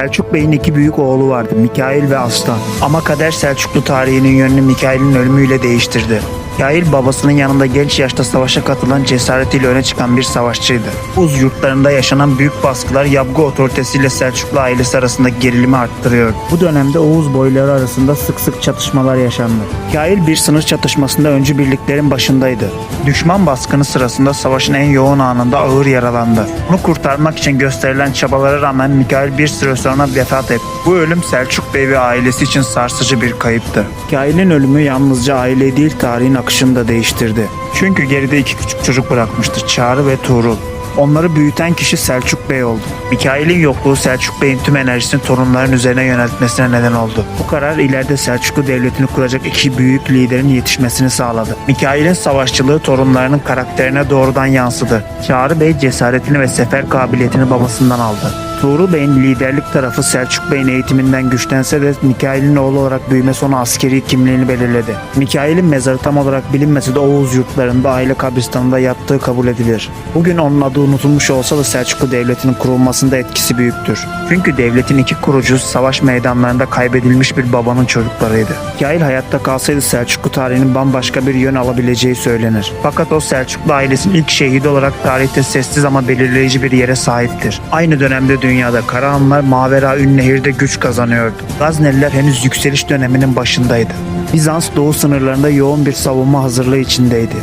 Selçuk Bey'in iki büyük oğlu vardı Mikail ve Aslan. Ama kader Selçuklu tarihinin yönünü Mikail'in ölümüyle değiştirdi. Mikail babasının yanında genç yaşta savaşa katılan cesaretiyle öne çıkan bir savaşçıydı. Uz yurtlarında yaşanan büyük baskılar Yabgu otoritesiyle Selçuklu ailesi arasında gerilimi arttırıyor. Bu dönemde Oğuz boyları arasında sık sık çatışmalar yaşandı. Mikail bir sınır çatışmasında öncü birliklerin başındaydı. Düşman baskını sırasında savaşın en yoğun anında ağır yaralandı. Onu kurtarmak için gösterilen çabalara rağmen Mikail bir süre sonra vefat etti. Bu ölüm Selçuk Bey ve ailesi için sarsıcı bir kayıptı. Mikail'in ölümü yalnızca aile değil tarihin akışını da değiştirdi. Çünkü geride iki küçük çocuk bırakmıştı Çağrı ve Tuğrul. Onları büyüten kişi Selçuk Bey oldu. Mikail'in yokluğu Selçuk Bey'in tüm enerjisini torunların üzerine yöneltmesine neden oldu. Bu karar ileride Selçuklu Devleti'ni kuracak iki büyük liderin yetişmesini sağladı. Mikail'in savaşçılığı torunlarının karakterine doğrudan yansıdı. Çağrı Bey cesaretini ve sefer kabiliyetini babasından aldı. Tuğrul Bey'in liderlik tarafı Selçuk Bey'in eğitiminden güçlense de Mikail'in oğlu olarak büyümesi ona askeri kimliğini belirledi. Mikail'in mezarı tam olarak bilinmese de Oğuz yurtlarında aile kabristanında yattığı kabul edilir. Bugün onun adı unutulmuş olsa da Selçuklu Devleti'nin kurulmasında etkisi büyüktür. Çünkü devletin iki kurucusu savaş meydanlarında kaybedilmiş bir babanın çocuklarıydı. Mikail hayatta kalsaydı Selçuklu tarihinin bambaşka bir yön alabileceği söylenir. Fakat o Selçuklu ailesinin ilk şehidi olarak tarihte sessiz ama belirleyici bir yere sahiptir. Aynı dönemde dünyada Karahanlar Mavera Ünnehir'de güç kazanıyordu. Gazneliler henüz yükseliş döneminin başındaydı. Bizans doğu sınırlarında yoğun bir savunma hazırlığı içindeydi.